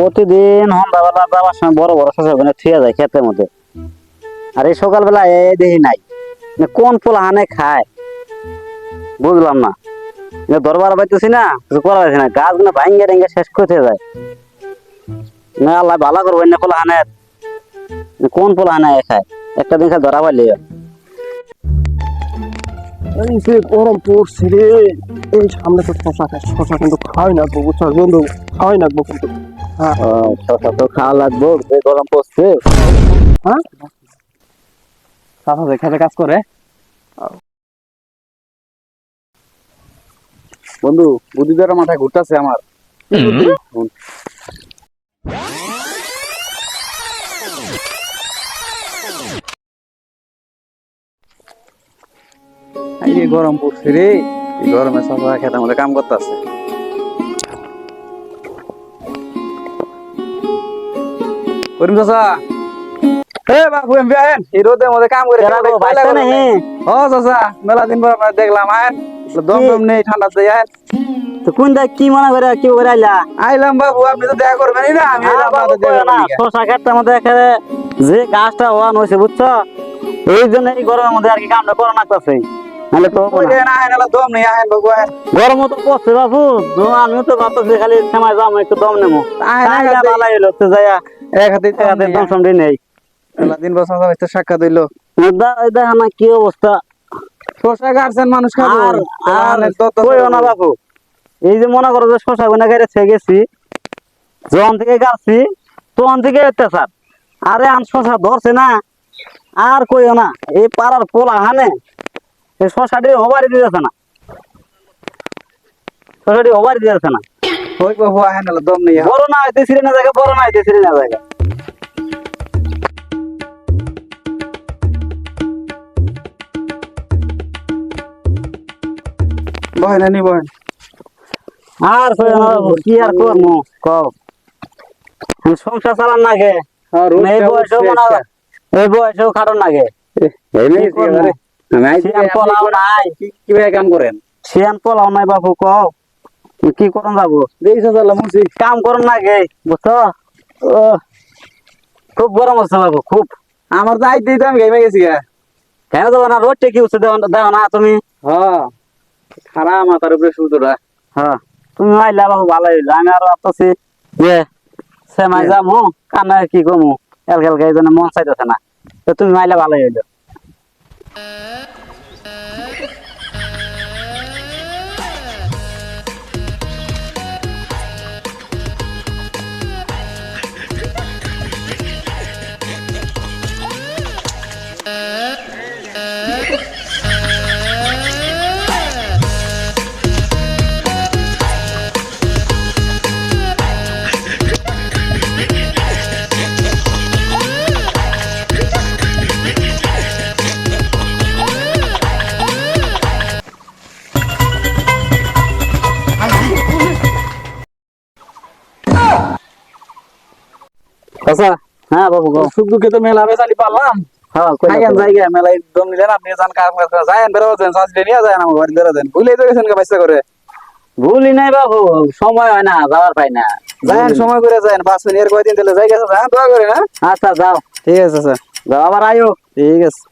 প্রতিদিন সন্ধ্যাবেলা যাওয়ার সময় বড় বড় শশা ওখানে থুয়ে যায় ক্ষেতের মধ্যে। আর এই সকালবেলা এ দেখি নাই। মানে কোন ফুল হানে খায়? বুঝলাম না। দরবার পাইতেছি না, কিছু করা যাচ্ছে না। গাছগুলো ভাঙ্গে রেঙ্গে শেষ করতে যায়। না, আল্লাহ ভালো করব না ফুল হানে কোন ফুল হানে খায়। একটা দিন ধরা পাইলে এই যে গরম পড়ছে রে, এই সামনে তো শশা খায় শশা কিন্তু খাওয়াই না বুঝছ? বন্ধু খাওয়াই না কিন্তু। শশা তো খাওয়া লাগবো যে গরম পড়ছে। হ্যাঁ? খেতে কাজ করে। বন্ধু বুদ্ধি দ্বারা মাথায় ঘুরতেছে আমার। এই গরম পড়ছে রে। গরমে সব খেতে আমাদের কাম করতেছে। করিম চাচা। এ বাবু এম আহেন এই রোদের মধ্যে কাম করে এরা নাহি? ও চাচা মেলা দিন পর আপনার দেখলাম আহেন দম দম নেই ঠান্ডা দিয়ে আহেন তো কোন দেখ কি মনে করে কি করে আইলা? আইলাম বাবু আপনি তো দেখা করবেনই না আমি আর বাবু আপনাদের দেখা কইও না, শশা ক্ষেতের মধ্যে একেবারে যে গাছটা ওয়ান হয়েছে বুঝছ? এই জন্য এই গরমের মধ্যে আর কি কামটা করা লাগতেছে। নাহলে তো না। দম নেই আহেন বাবু আহেন গরমও তো পড়ছে বাবু আমিও তো ভাবতেছি খালি সময় যাব একটু দম নেব। আহেন ভালো হইল তো যাইয়া এক হাতে এক হাতে দম সমডি নেই। দিন বছর হইতে সাক্ষাৎ হইল। দেখা না কি অবস্থা? শশা মানুষ খাব। আর আর আর কইও না বাবু এই যে মনে করো যে শশা গুনা গাড়ি গেছি যখন থেকে গাছি তখন থেকে অত্যাচার। আরে আন শশা ধরছে না আর কইও না এই পাড়ার পোলা হানে এই শশাটি হবারই দিতেছে না। শশাটি হবারই দিতেছে না। ওই বাবু আহেন এলা দম নেই বড় না হইতে না জায়গা বড় না হইতে না জায়গা। বহেন নি বহেন। আর না কি আর করব? কও। আমি সংসার চালান না গে হ্যাঁ এই মনে কি? সিয়ান পোলাও নাই। কীভাবে কাম করেন? সিয়ান পোলাও নাই বাবু কও। কি করুন যাব কাম করুন না গে বুঝছ? খুব গরম হচ্ছে বাবু খুব। আমার তো আইতেই তো আমি ঘেমে গেছি গা। কেন দেবো না রোডটা কি হচ্ছে দেও না তুমি? হ্যাঁ খারাপ মাথার উপরে সুতোটা হ্যাঁ তুমি আইলা বাবু ভালো হইল। আমি আরও ভাবতেছি যে সেমাই যাব কান্না কি কমু? এলকে এলকে এই জন্য মন চাইতেছে না। তো তুমি আইলা ভালো হইল। আচ্ছা হ্যাঁ বাবু গো সুখ দুঃখে তো মেলা বেচালি পারলাম হ্যাঁ তো। জায়গা মেলা দম নিলেন আপনি যান কাজ করে যায়েন বেরো যান সাজলে নিয়ে যায় আমার বাড়ি বেরো দেন ভুলে তো গেছেন বাচ্চা করে। ভুলই নাই বাবু সময় হয় না যাওয়ার পাই না। যায়েন সময় করে যায়েন পাঁচ মিনিট কয়দিন তাহলে যান দোয়া করে না আচ্ছা যাও। ঠিক আছে স্যার। যাও আবার আয়ো। ঠিক আছে।